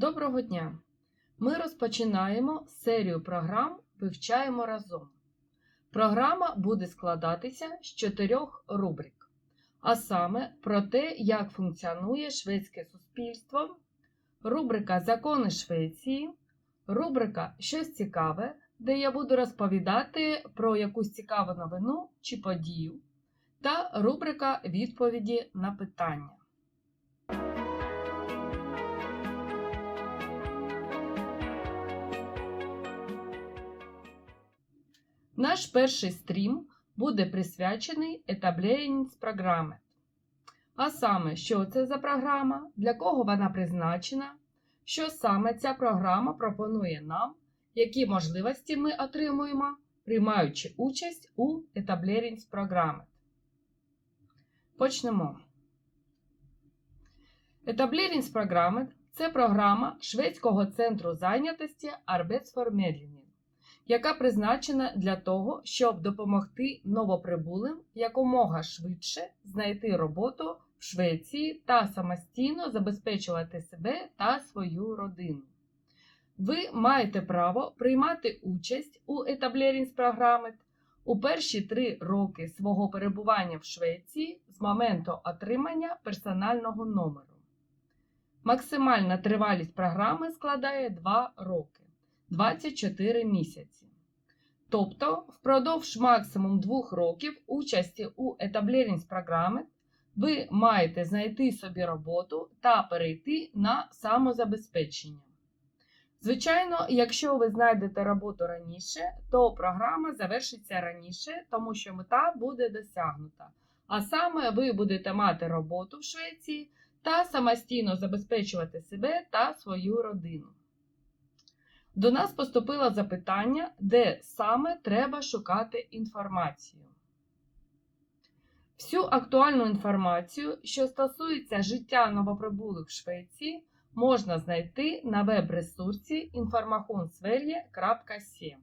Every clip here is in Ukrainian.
Доброго дня! Ми розпочинаємо серію програм Вивчаємо разом. Програма буде складатися з чотирьох рубрик, а саме про те, як функціонує шведське суспільство, рубрика Закони Швеції, рубрика Щось цікаве, де я буду розповідати про якусь цікаву новину чи подію, та рубрика Відповіді на питання. Наш перший стрім буде присвячений Etableringsprogrammet. А саме, що це за програма, для кого вона призначена, що саме ця програма пропонує нам, які можливості ми отримуємо, приймаючи участь у Etableringsprogrammet. Почнемо. Etableringsprogrammet – це програма Шведського центру зайнятості Arbetsförmedlingen яка призначена для того, щоб допомогти новоприбулим якомога швидше знайти роботу в Швеції та самостійно забезпечувати себе та свою родину. Ви маєте право приймати участь у Etableringsprogrammet у перші три роки свого перебування в Швеції з моменту отримання персонального номеру. Максимальна тривалість програми складає 2 роки. 24 місяці. Тобто, впродовж максимум 2 років участі у Etableringsprogrammet ви маєте знайти собі роботу та перейти на самозабезпечення. Звичайно, якщо ви знайдете роботу раніше, то програма завершиться раніше, тому що мета буде досягнута. А саме ви будете мати роботу в Швеції та самостійно забезпечувати себе та свою родину. До нас поступило запитання, де саме треба шукати інформацію. Всю актуальну інформацію, що стосується життя новоприбулих в Швеції, можна знайти на веб-ресурсі informationsverige.se.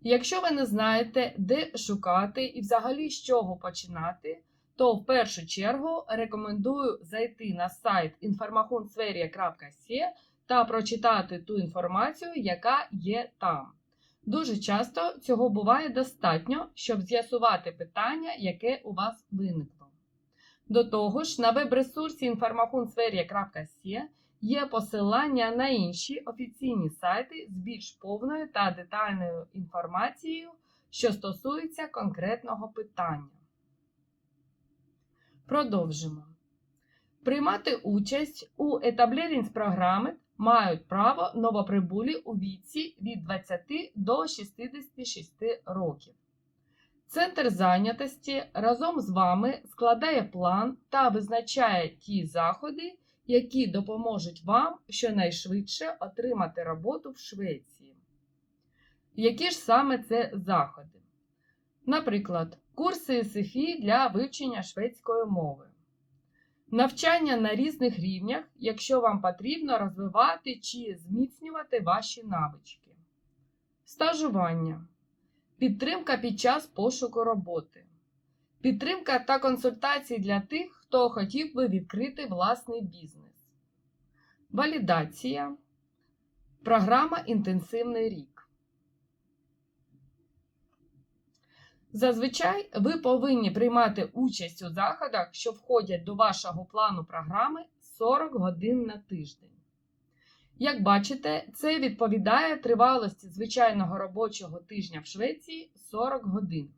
Якщо ви не знаєте, де шукати і взагалі з чого починати, то в першу чергу рекомендую зайти на сайт informationsverige.se та прочитати ту інформацію, яка є там. Дуже часто цього буває достатньо, щоб з'ясувати питання, яке у вас виникло. До того ж, на веб-ресурсі informationsverige.se є посилання на інші офіційні сайти з більш повною та детальною інформацією, що стосується конкретного питання. Продовжимо. Приймати участь у Etableringsprogrammet мають право новоприбулі у віці від 20 до 66 років. Центр зайнятості разом з вами складає план та визначає ті заходи, які допоможуть вам щонайшвидше отримати роботу в Швеції. Які ж саме це заходи? Наприклад, курси СФІ для вивчення шведської мови. Навчання на різних рівнях, якщо вам потрібно розвивати чи зміцнювати ваші навички. Стажування. Підтримка під час пошуку роботи. Підтримка та консультації для тих, хто хотів би відкрити власний бізнес. Валідація. Програма Інтенсивний рік. Зазвичай ви повинні приймати участь у заходах, що входять до вашого плану програми 40 годин на тиждень. Як бачите, це відповідає тривалості звичайного робочого тижня в Швеції 40 годин.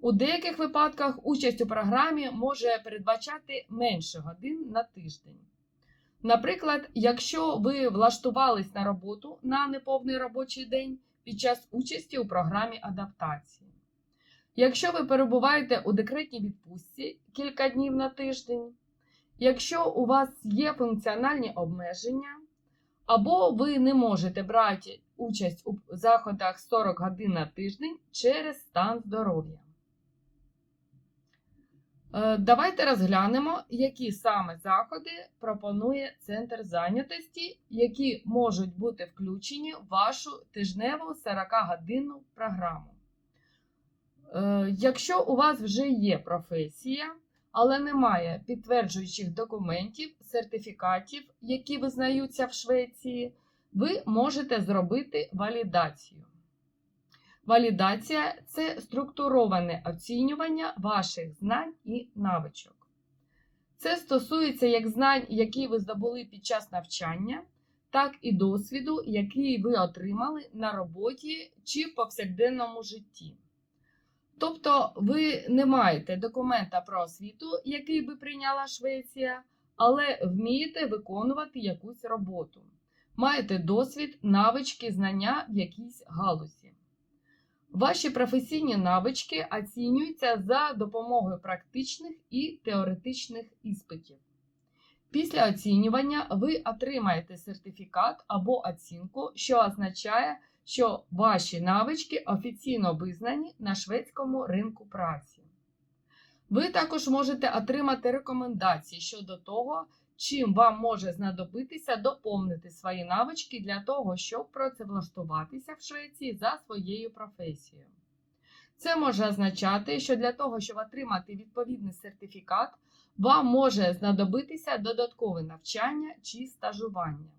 У деяких випадках участь у програмі може передбачати менше годин на тиждень. Наприклад, якщо ви влаштувались на роботу на неповний робочий день під час участі у програмі адаптації. Якщо ви перебуваєте у декретній відпустці кілька днів на тиждень, якщо у вас є функціональні обмеження, або ви не можете брати участь у заходах 40 годин на тиждень через стан здоров'я. Е, Давайте розглянемо, які саме заходи пропонує Центр зайнятості, які можуть бути включені в вашу тижневу 40-годинну програму. Е, Якщо у вас вже є професія, але немає підтверджуючих документів, сертифікатів, які визнаються в Швеції, ви можете зробити валідацію. Валідація це структуроване оцінювання ваших знань і навичок. Це стосується як знань, які ви здобули під час навчання, так і досвіду, який ви отримали на роботі чи в повсякденному житті. Тобто ви не маєте документа про освіту, який би прийняла Швеція, але вмієте виконувати якусь роботу. Маєте досвід, навички, знання в якійсь галузі. Ваші професійні навички оцінюються за допомогою практичних і теоретичних іспитів. Після оцінювання ви отримаєте сертифікат або оцінку, що означає, що ваші навички офіційно визнані на шведському ринку праці. Ви також можете отримати рекомендації щодо того, чим вам може знадобитися доповнити свої навички для того, щоб працевлаштуватися в Швеції за своєю професією. Це може означати, що для того, щоб отримати відповідний сертифікат, вам може знадобитися додаткове навчання чи стажування.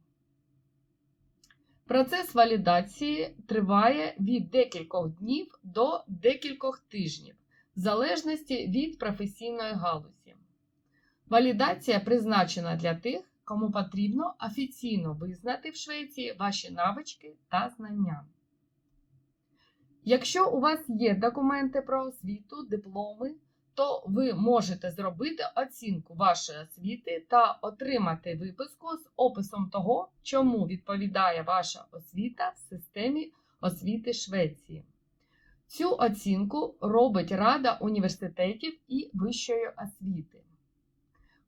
Процес валідації триває від декількох днів до декількох тижнів, в залежності від професійної галузі. Валідація призначена для тих, кому потрібно офіційно визнати в Швеції ваші навички та знання. Якщо у вас є документи про освіту, дипломи, то ви можете зробити оцінку вашої освіти та отримати виписку з описом того, чому відповідає ваша освіта в системі освіти Швеції. Цю оцінку робить Рада університетів і вищої освіти.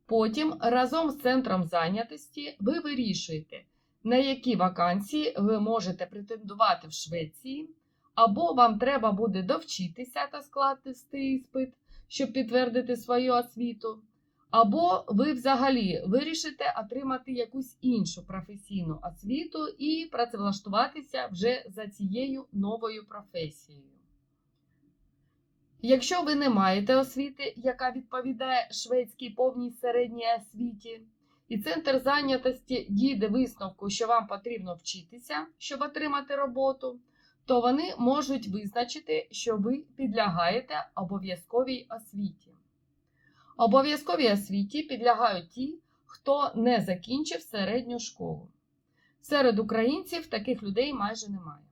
Потім разом з центром зайнятості ви вирішуєте, на які вакансії ви можете претендувати в Швеції, або вам треба буде довчитися та скласти іспит, щоб підтвердити свою освіту, або ви взагалі вирішите отримати якусь іншу професійну освіту і працевлаштуватися вже за цією новою професією. Якщо ви не маєте освіти, яка відповідає шведській повній середній освіті, і центр зайнятості дійде висновку, що вам потрібно вчитися, щоб отримати роботу, то вони можуть визначити, що ви підлягаєте обов'язковій освіті. Обов'язковій освіті підлягають ті, хто не закінчив середню школу. Серед українців таких людей майже немає.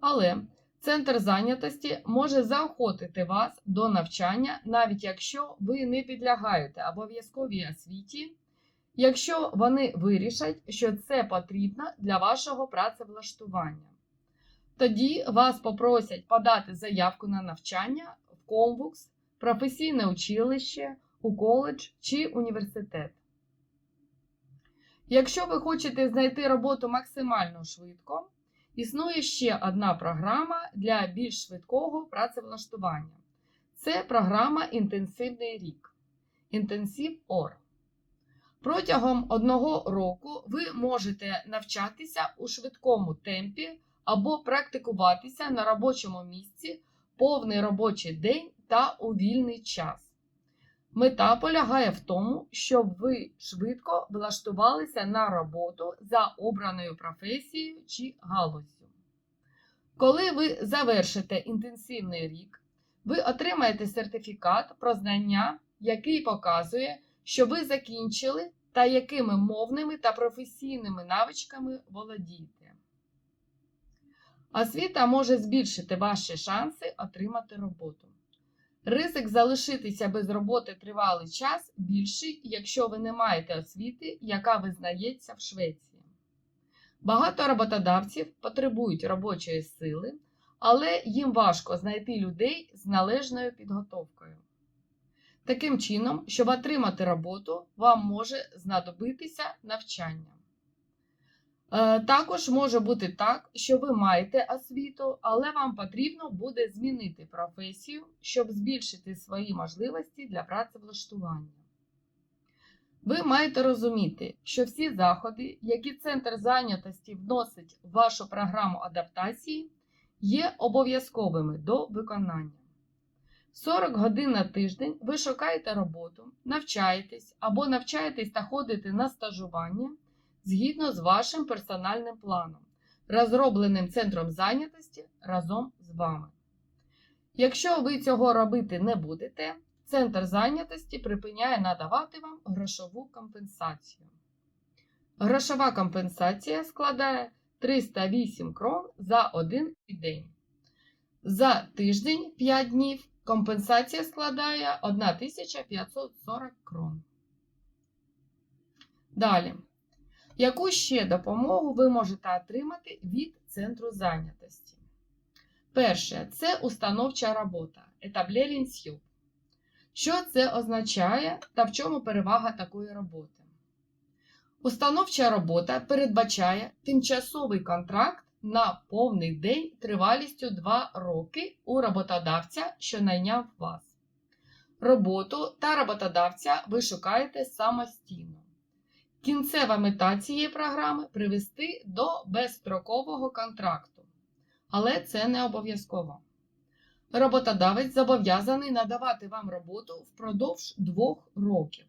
Але Центр зайнятості може заохотити вас до навчання, навіть якщо ви не підлягаєте обов'язковій освіті, якщо вони вирішать, що це потрібно для вашого працевлаштування. Тоді вас попросять подати заявку на навчання в конвукс, професійне училище, у коледж чи університет. Якщо ви хочете знайти роботу максимально швидко, Існує ще одна програма для більш швидкого працевлаштування. Це програма Інтенсивний рік. Інтенсив ОР. Протягом одного року ви можете навчатися у швидкому темпі або практикуватися на робочому місці повний робочий день та у вільний час. Мета полягає в тому, щоб ви швидко влаштувалися на роботу за обраною професією чи галуззю. Коли ви завершите інтенсивний рік, ви отримаєте сертифікат про знання, який показує, що ви закінчили та якими мовними та професійними навичками володієте. Освіта може збільшити ваші шанси отримати роботу. Ризик залишитися без роботи тривалий час більший, якщо ви не маєте освіти, яка визнається в Швеції. Багато роботодавців потребують робочої сили, але їм важко знайти людей з належною підготовкою. Таким чином, щоб отримати роботу, вам може знадобитися навчання. Е, Також може бути так, що ви маєте освіту, але вам потрібно буде змінити професію, щоб збільшити свої можливості для працевлаштування. Ви маєте розуміти, що всі заходи, які Центр зайнятості вносить в вашу програму адаптації, є обов'язковими до виконання. 40 годин на тиждень ви шукаєте роботу, навчаєтесь або навчаєтесь та ходите на стажування згідно з вашим персональним планом, розробленим центром зайнятості разом з вами. Якщо ви цього робити не будете, центр зайнятості припиняє надавати вам грошову компенсацію. Грошова компенсація складає 308 крон за один день. За тиждень 5 днів компенсація складає 1540 крон. Далі. Яку ще допомогу ви можете отримати від центру зайнятості? Перше, це установча робота. Етаблерінс'ю. Що це означає та в чому перевага такої роботи? Установча робота передбачає тимчасовий контракт на повний день тривалістю 2 роки у роботодавця, що найняв вас. Роботу та роботодавця ви шукаєте самостійно. Кінцева мета цієї програми привести до безстрокового контракту, але це не обов'язково. Роботодавець зобов'язаний надавати вам роботу впродовж двох років,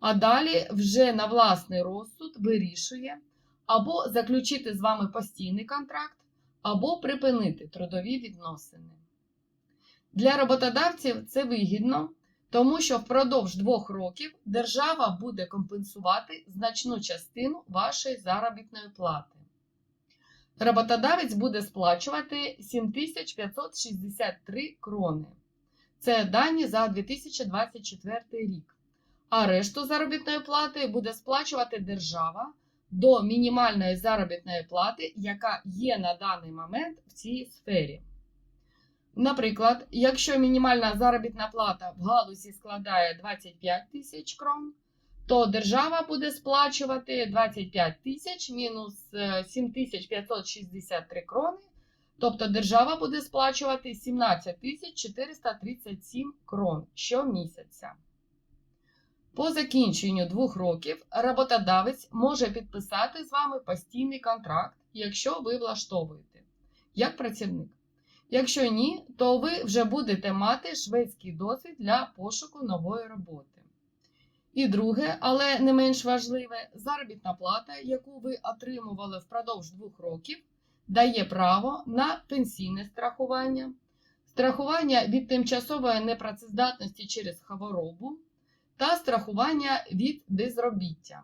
а далі вже на власний розсуд вирішує або заключити з вами постійний контракт, або припинити трудові відносини. Для роботодавців це вигідно, тому що впродовж двох років держава буде компенсувати значну частину вашої заробітної плати. Роботодавець буде сплачувати 7563 крони. Це дані за 2024 рік. А решту заробітної плати буде сплачувати держава до мінімальної заробітної плати, яка є на даний момент в цій сфері. Наприклад, якщо мінімальна заробітна плата в галузі складає 25 тисяч крон, то держава буде сплачувати 25 тисяч мінус 7563 крони, тобто держава буде сплачувати 17 тисяч 437 крон щомісяця. По закінченню двох років роботодавець може підписати з вами постійний контракт, якщо ви влаштовуєте як працівник. Якщо ні, то ви вже будете мати шведський досвід для пошуку нової роботи. І друге, але не менш важливе, заробітна плата, яку ви отримували впродовж двох років, дає право на пенсійне страхування, страхування від тимчасової непрацездатності через хворобу та страхування від безробіття.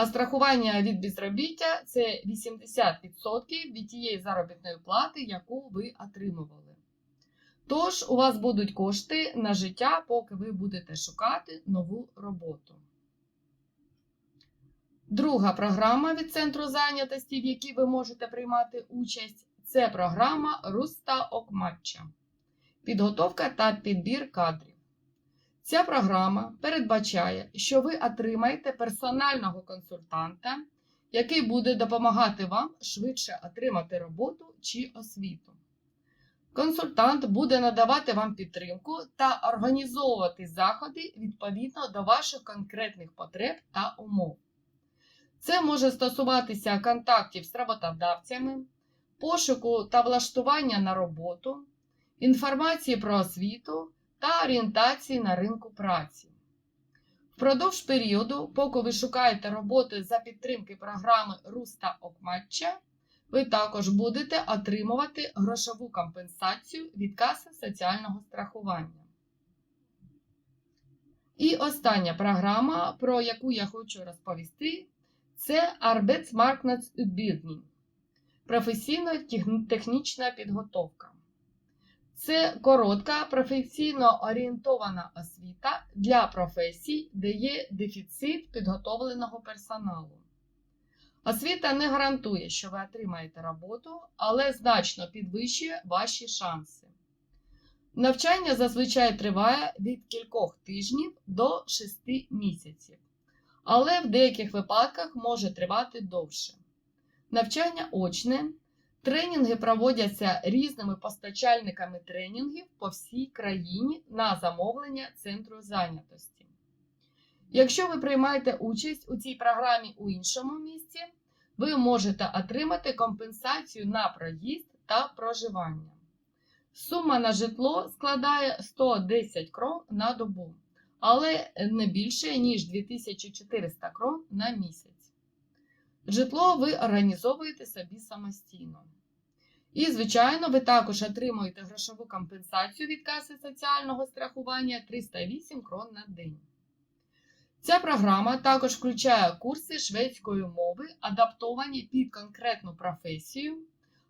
А страхування від безробіття це 80% від тієї заробітної плати, яку ви отримували. Тож, у вас будуть кошти на життя, поки ви будете шукати нову роботу. Друга програма від центру зайнятості, в якій ви можете приймати участь, це програма Руста Окматча. Підготовка та підбір кадрів. Ця програма передбачає, що ви отримаєте персонального консультанта, який буде допомагати вам швидше отримати роботу чи освіту. Консультант буде надавати вам підтримку та організовувати заходи відповідно до ваших конкретних потреб та умов. Це може стосуватися контактів з роботодавцями, пошуку та влаштування на роботу, інформації про освіту та орієнтації на ринку праці. Впродовж періоду, поки ви шукаєте роботи за підтримки програми Руста Окматча, ви також будете отримувати грошову компенсацію від каси соціального страхування. І остання програма, про яку я хочу розповісти, це Arbeitsmarktutbildning – професійно-технічна підготовка. Це коротка професійно орієнтована освіта для професій, де є дефіцит підготовленого персоналу. Освіта не гарантує, що ви отримаєте роботу, але значно підвищує ваші шанси. Навчання зазвичай триває від кількох тижнів до 6 місяців, але в деяких випадках може тривати довше. Навчання очне. Тренінги проводяться різними постачальниками тренінгів по всій країні на замовлення центру зайнятості. Якщо ви приймаєте участь у цій програмі у іншому місці, ви можете отримати компенсацію на проїзд та проживання. Сума на житло складає 110 крон на добу, але не більше, ніж 2400 крон на місяць. Житло ви організовуєте собі самостійно. І, звичайно, ви також отримуєте грошову компенсацію від каси соціального страхування 308 крон на день. Ця програма також включає курси шведської мови, адаптовані під конкретну професію,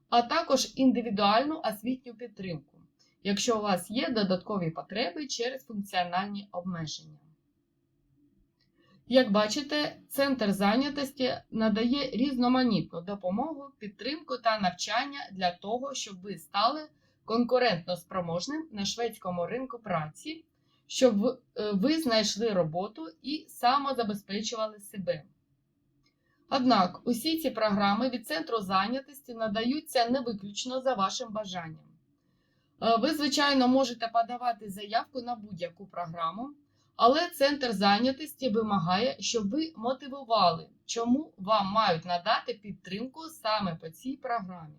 а також індивідуальну освітню підтримку, якщо у вас є додаткові потреби через функціональні обмеження. Як бачите, центр зайнятості надає різноманітну допомогу, підтримку та навчання для того, щоб ви стали конкурентно спроможним на шведському ринку праці, щоб ви- е, знайшли роботу і самозабезпечували себе. Однак усі ці програми від центру зайнятості надаються не виключно за вашим бажанням. Е, Ви, звичайно, можете подавати заявку на будь-яку програму, але центр зайнятості вимагає, щоб ви мотивували, чому вам мають надати підтримку саме по цій програмі.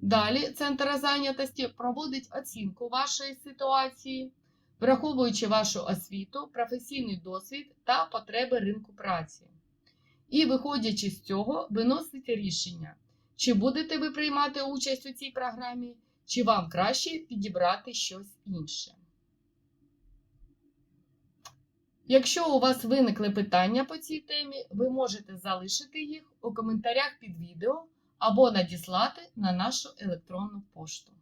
Далі центр зайнятості проводить оцінку вашої ситуації, враховуючи вашу освіту, професійний досвід та потреби ринку праці. І, виходячи з цього, виносите рішення, чи будете ви приймати участь у цій програмі, чи вам краще підібрати щось інше. Якщо у вас виникли питання по цій темі, ви можете залишити їх у коментарях під відео або надіслати на нашу електронну пошту.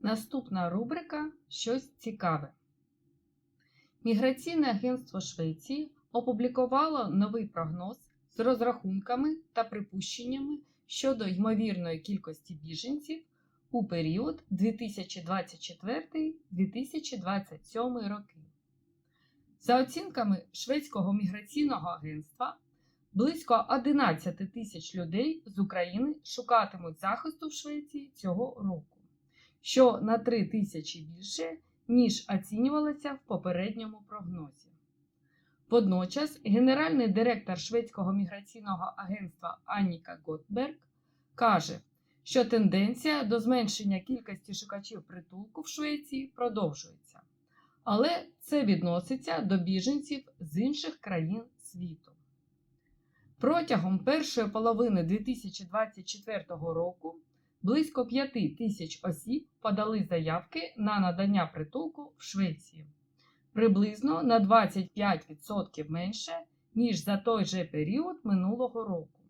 Наступна рубрика Щось цікаве. Міграційне агентство Швеції опублікувало новий прогноз з розрахунками та припущеннями щодо ймовірної кількості біженців у період 2024-2027 роки. За оцінками Шведського міграційного агентства, близько 11 тисяч людей з України шукатимуть захисту в Швеції цього року, що на 3 тисячі більше, ніж оцінювалося в попередньому прогнозі. Водночас генеральний директор Шведського міграційного агентства Анніка Готберг каже, що тенденція до зменшення кількості шукачів притулку в Швеції продовжується, але це відноситься до біженців з інших країн світу. Протягом першої половини 2024 року близько 5 тисяч осіб подали заявки на надання притулку в Швеції приблизно на 25% менше, ніж за той же період минулого року.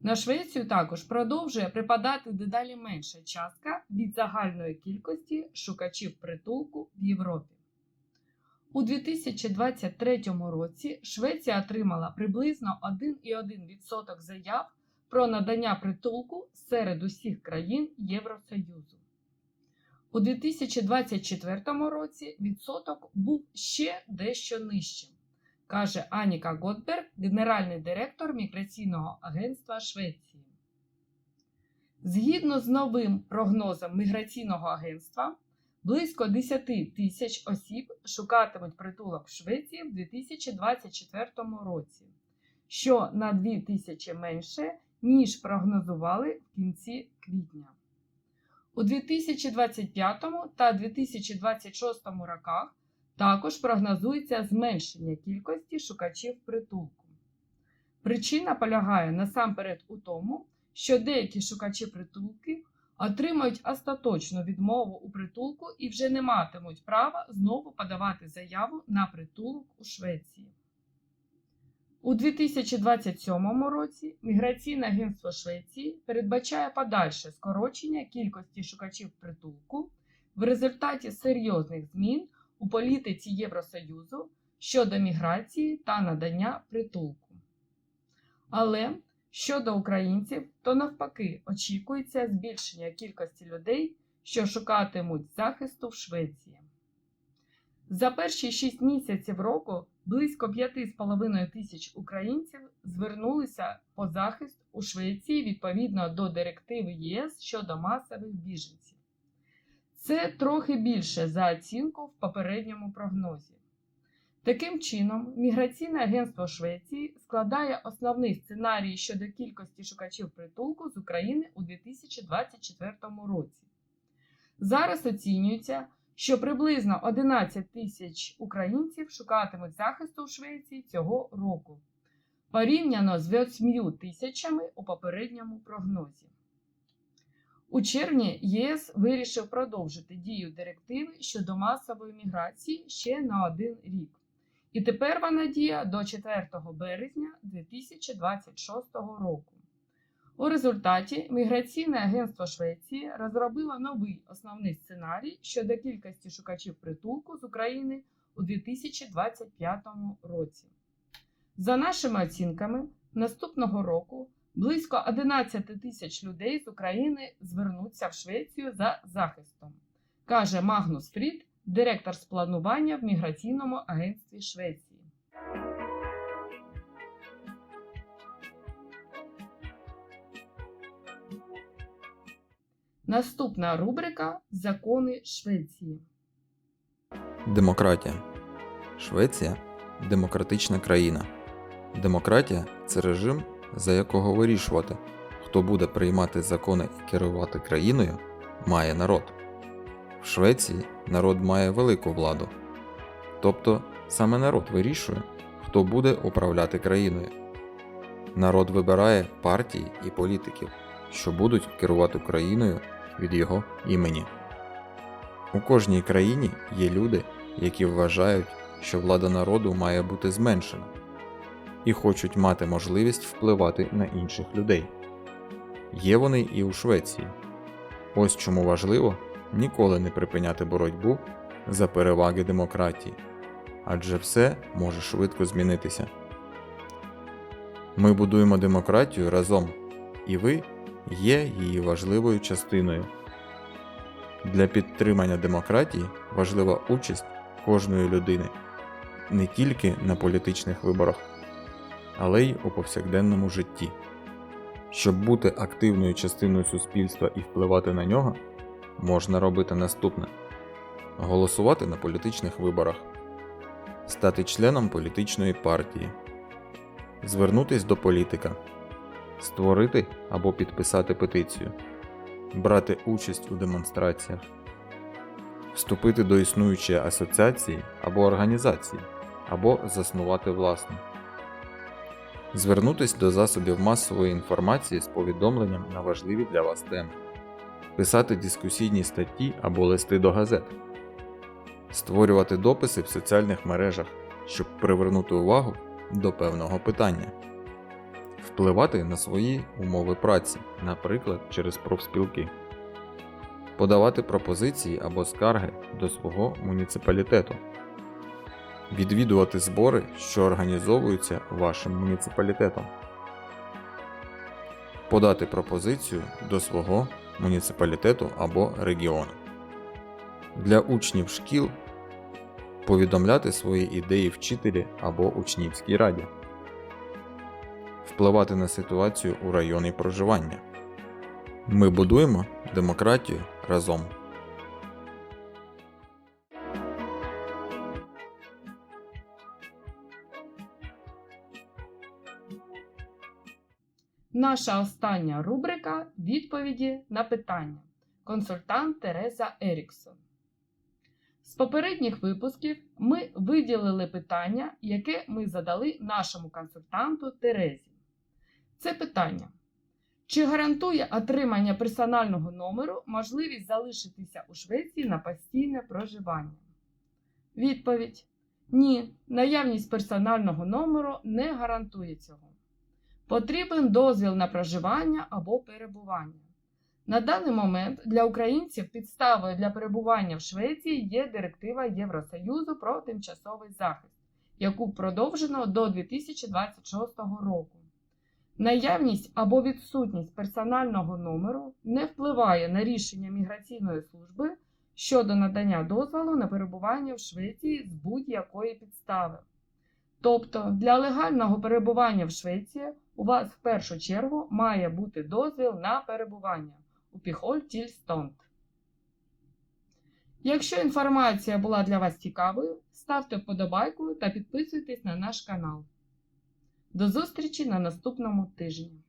На Швецію також продовжує припадати дедалі менша частка від загальної кількості шукачів притулку в Європі. У 2023 році Швеція отримала приблизно 1,1% заяв про надання притулку серед усіх країн Євросоюзу. У 2024 році відсоток був ще дещо нижчим, каже Аніка Готберг, генеральний директор міграційного агентства Швеції. Згідно з новим прогнозом міграційного агентства, близько 10 тисяч осіб шукатимуть притулок в Швеції в 2024 році, що на 2 тисячі менше, ніж прогнозували в кінці квітня. У 2025 та 2026 роках також прогнозується зменшення кількості шукачів притулку. Причина полягає насамперед у тому, що деякі шукачі притулки отримають остаточну відмову у притулку і вже не матимуть права знову подавати заяву на притулок у Швеції. У 2027 році Міграційне агентство Швеції передбачає подальше скорочення кількості шукачів притулку в результаті серйозних змін у політиці Євросоюзу щодо міграції та надання притулку. Але щодо українців, то навпаки очікується збільшення кількості людей, що шукатимуть захисту в Швеції. За перші 6 місяців року близько 5,5 тисяч українців звернулися по захист у Швеції відповідно до директиви ЄС щодо масових біженців. Це трохи більше за оцінку в попередньому прогнозі. Таким чином, міграційне агентство Швеції складає основний сценарій щодо кількості шукачів притулку з України у 2024 році. Зараз оцінюється, що приблизно 11 тисяч українців шукатимуть захисту в Швеції цього року, порівняно з 8 тисячами у попередньому прогнозі. У червні ЄС вирішив продовжити дію директиви щодо масової міграції ще на один рік. І тепер вона діє до 4 березня 2026 року. У результаті Міграційне агентство Швеції розробило новий основний сценарій щодо кількості шукачів притулку з України у 2025 році. За нашими оцінками, наступного року близько 11 тисяч людей з України звернуться в Швецію за захистом, каже Магнус Фрід, директор з планування в міграційному агентстві Швеції. Наступна рубрика Закони Швеції. Демократія. Швеція демократична країна. Демократія це режим, за якого вирішувати, хто буде приймати закони і керувати країною, має народ. В Швеції народ має велику владу. Тобто саме народ вирішує, хто буде управляти країною. Народ вибирає партії і політиків, що будуть керувати країною від його імені. У кожній країні є люди, які вважають, що влада народу має бути зменшена, і хочуть мати можливість впливати на інших людей. Є вони і у Швеції. Ось чому важливо ніколи не припиняти боротьбу за переваги демократії, адже все може швидко змінитися. Ми будуємо демократію разом, і ви є її важливою частиною. Для підтримання демократії важлива участь кожної людини не тільки на політичних виборах, але й у повсякденному житті. Щоб бути активною частиною суспільства і впливати на нього, можна робити наступне: голосувати на політичних виборах, стати членом політичної партії, звернутись до політика, створити або підписати петицію, брати участь у демонстраціях, вступити до існуючої асоціації або організації, або заснувати власну, звернутись до засобів масової інформації з повідомленням на важливі для вас теми, писати дискусійні статті або листи до газет, створювати дописи в соціальних мережах, щоб привернути увагу до певного питання. Впливати на свої умови праці, наприклад, через профспілки, подавати пропозиції або скарги до свого муніципалітету, відвідувати збори, що організовуються вашим муніципалітетом, подати пропозицію до свого муніципалітету або регіону. Для учнів шкіл повідомляти свої ідеї вчителі або учнівській раді впливати на ситуацію у районі проживання. Ми будуємо демократію разом. Наша остання рубрика відповіді на питання. Консультант Тереза Еріксон. З попередніх випусків ми виділили питання, яке ми задали нашому консультанту Терезі. Це питання. Чи гарантує отримання персонального номеру можливість залишитися у Швеції на постійне проживання? Відповідь: Ні, наявність персонального номеру не гарантує цього. Потрібен дозвіл на проживання або перебування. На даний момент для українців підставою для перебування в Швеції є директива Євросоюзу про тимчасовий захист, яку продовжено до 2026 року. Наявність або відсутність персонального номеру не впливає на рішення міграційної служби щодо надання дозволу на перебування в Швеції з будь-якої підстави. Тобто для легального перебування в Швеції у вас в першу чергу має бути дозвіл на перебування у Піхоль Тільстонт. Якщо інформація була для вас цікавою, ставте вподобайку та підписуйтесь на наш канал. До зустрічі на наступному тижні!